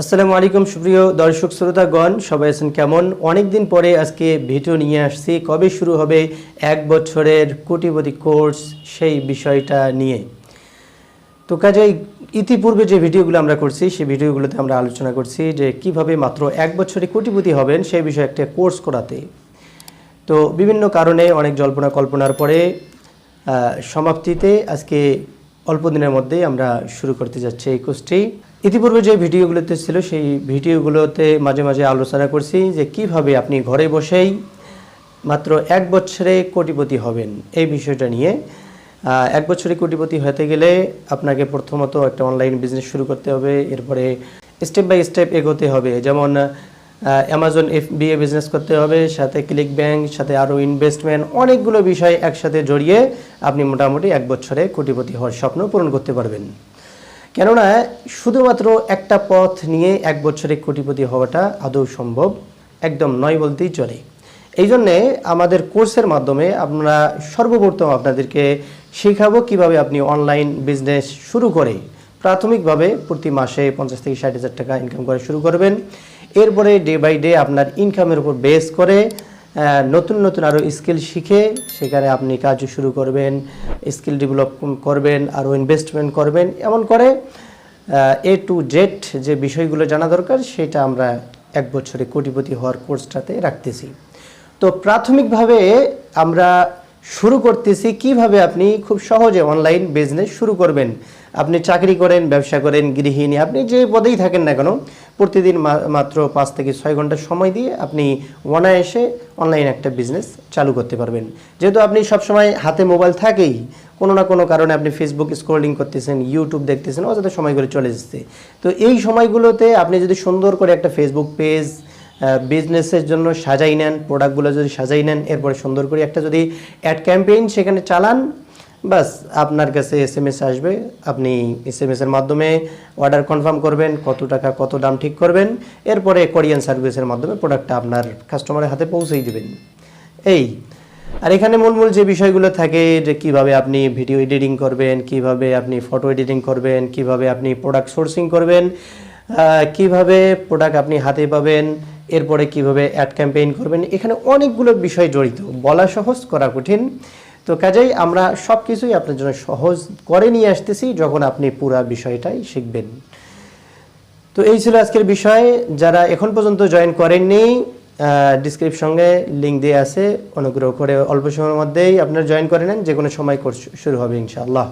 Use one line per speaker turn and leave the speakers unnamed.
আসসালামু আলাইকুম, সুপ্রিয় দর্শক শ্রোতাগণ, সবাই আছেন কেমন? অনেক দিন পরে আজকে ভিডিও নিয়ে আসছি, কবে শুরু হবে এক বছরের কোটিপতি কোর্স সেই বিষয়টা নিয়ে। তো কাজেই ইতিপূর্বে যে ভিডিওগুলো আমরা করছি, সেই ভিডিওগুলোতে আমরা আলোচনা করছি যে কীভাবে মাত্র এক বছরে কোটিপতি হবেন সেই বিষয়ে একটা কোর্স করাতে। তো বিভিন্ন কারণে অনেক জল্পনা কল্পনার পরে সমাপ্তিতে আজকে অল্প দিনের মধ্যেই আমরা শুরু করতে যাচ্ছি এই কোর্সটি। ইতিপূর্বে যে ভিডিওগুলোতে ছিল, সেই ভিডিওগুলোতে মাঝে মাঝে আলোচনা করছি যে কীভাবে আপনি ঘরে বসেই মাত্র এক বছরে কোটিপতি হবেন। এই বিষয়টা নিয়ে এক বছরে কোটিপতি হতে গেলে আপনাকে প্রথমত একটা অনলাইন বিজনেস শুরু করতে হবে, এরপরে স্টেপ বাই স্টেপ এগোতে হবে। যেমন অ্যামাজন এফ বিএ বিজনেস করতে হবে, সাথে ক্লিক ব্যাংক সাথে আরও ইনভেস্টমেন্ট অনেকগুলো বিষয় একসাথে জড়িয়ে আপনি মোটামুটি এক বছরে কোটিপতি হওয়ার স্বপ্ন পূরণ করতে পারবেন। কেননা শুধুমাত্র একটা পথ নিয়ে এক বছরে কোটিপতি হওয়াটা আদৌ সম্ভব? একদম নয় বলতেই চলে। এই জন্যে আমাদের কোর্সের মাধ্যমে আমরা সর্বপ্রথম আপনাদেরকে শেখাবো কীভাবে আপনি অনলাইন বিজনেস শুরু করে প্রাথমিকভাবে প্রতি মাসে পঞ্চাশ থেকে ষাট হাজার টাকা ইনকাম করা শুরু করবেন। এরপরে ডে বাই ডে আপনার ইনকামের উপর বেস করে নতুন নতুন আরও স্কিল শিখে সেখানে আপনি কাজ শুরু করবেন স্কিল ডেভেলপ করবেন আরও ইনভেস্টমেন্ট করবেন। এমন করে এ টু জেড যে বিষয়গুলো জানা দরকার সেটা আমরা এক বছরে কোটিপতি হওয়ার কোর্সটাতে রাখতেছি। তো প্রাথমিকভাবে আমরা শুরু করতেছি কীভাবে আপনি খুব সহজে অনলাইন বিজনেস শুরু করবেন। আপনি চাকরি করেন, ব্যবসা করেন, গৃহিণী, আপনি যে পদেই থাকেন না কেন প্রতিদিন মাত্র পাঁচ থেকে ছয় ঘণ্টা সময় দিয়ে আপনি অনায়াসে অনলাইন একটা বিজনেস চালু করতে পারবেন। যেহেতু আপনি সবসময় হাতে মোবাইল থাকেই, কোনো না কোনো কারণে আপনি ফেসবুক স্ক্রোলিং করতেছেন ইউটিউব দেখতেছেন, অযথা সময়গুলো চলে যাচ্ছে তো এই সময়গুলোতে আপনি যদি সুন্দর করে একটা ফেসবুক পেজ বিজনেসের জন্য সাজাই নেন প্রোডাক্টগুলো যদি সাজাই নেন, এরপরে সুন্দর করে একটা যদি অ্যাড ক্যাম্পেইন সেখানে চালান বাস, আপনার কাছে এস এম এস আসবে। আপনি এস এম এসের মাধ্যমে অর্ডার কনফার্ম করবেন, কত টাকা, কত দাম ঠিক করবেন। এরপরে কোরিয়ান সার্ভিসের মাধ্যমে প্রোডাক্টটা আপনার কাস্টমারের হাতে পৌঁছেই দেবেন। এই, আর এখানে মূল মূল যে বিষয়গুলো থাকে যে কীভাবে আপনি ভিডিও এডিটিং করবেন, কীভাবে আপনি ফটো এডিটিং করবেন, কীভাবে আপনি প্রোডাক্ট সোর্সিং করবেন কীভাবে প্রোডাক্ট আপনি হাতে পাবেন, এরপরে কীভাবে অ্যাড ক্যাম্পেইন করবেন, এখানে অনেকগুলো বিষয় জড়িত। বলা সহজ, করা কঠিন। তো কাজেই আমরা সব কিছুই আপনার জন্য সহজ করে নিয়ে আসতেছি যখন আপনি পুরা বিষয়টাই শিখবেন। তো এই ছিল আজকের বিষয়। যারা এখন পর্যন্ত জয়েন করেননি ডিসক্রিপশনে লিঙ্ক দিয়ে আছে। অনুগ্রহ করে অল্প সময়ের মধ্যেই আপনারা জয়েন করে নেন। যে কোনো সময় শুরু হবে, ইনশাআল্লাহ।